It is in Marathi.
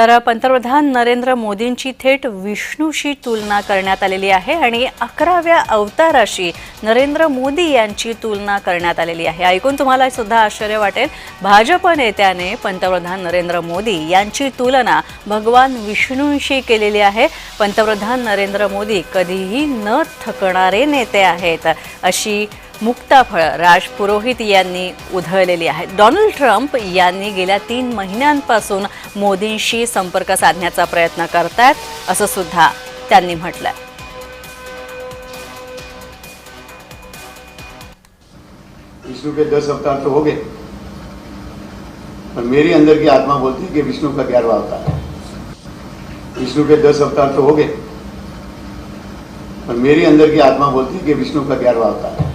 तर पंतप्रधान नरेंद्र मोदींची थेट विष्णूशी तुलना करण्यात आलेली आहे आणि अकराव्या अवताराशी नरेंद्र मोदी यांची तुलना करण्यात आलेली आहे. ऐकून तुम्हाला सुद्धा आश्चर्य वाटेल. भाजप नेत्याने पंतप्रधान नरेंद्र मोदी यांची तुलना भगवान विष्णूंशी केलेली आहे. पंतप्रधान नरेंद्र मोदी कधीही न थकणारे नेते आहेत अशी मुक्ताफळं राज पुरोहित यांनी उधळलेली आहेत डोनाल्ड ट्रम्प यांनी गेल्या तीन महिन्यांपासून मोदींशी संपर्क साधण्याचा प्रयत्न करतायत असं सुद्धा त्यांनी म्हटलंय. विष्णु के दस अवतार तो हो गए। पर मेरी अंदर की आत्मा बोलती है कि विष्णु का ग्यारहवा अवतार है। विष्णु के दस अवतार तो हो गए। पर मेरी अंदर की आत्मा बोलती है कि विष्णु का ग्यारहवा अवतार है।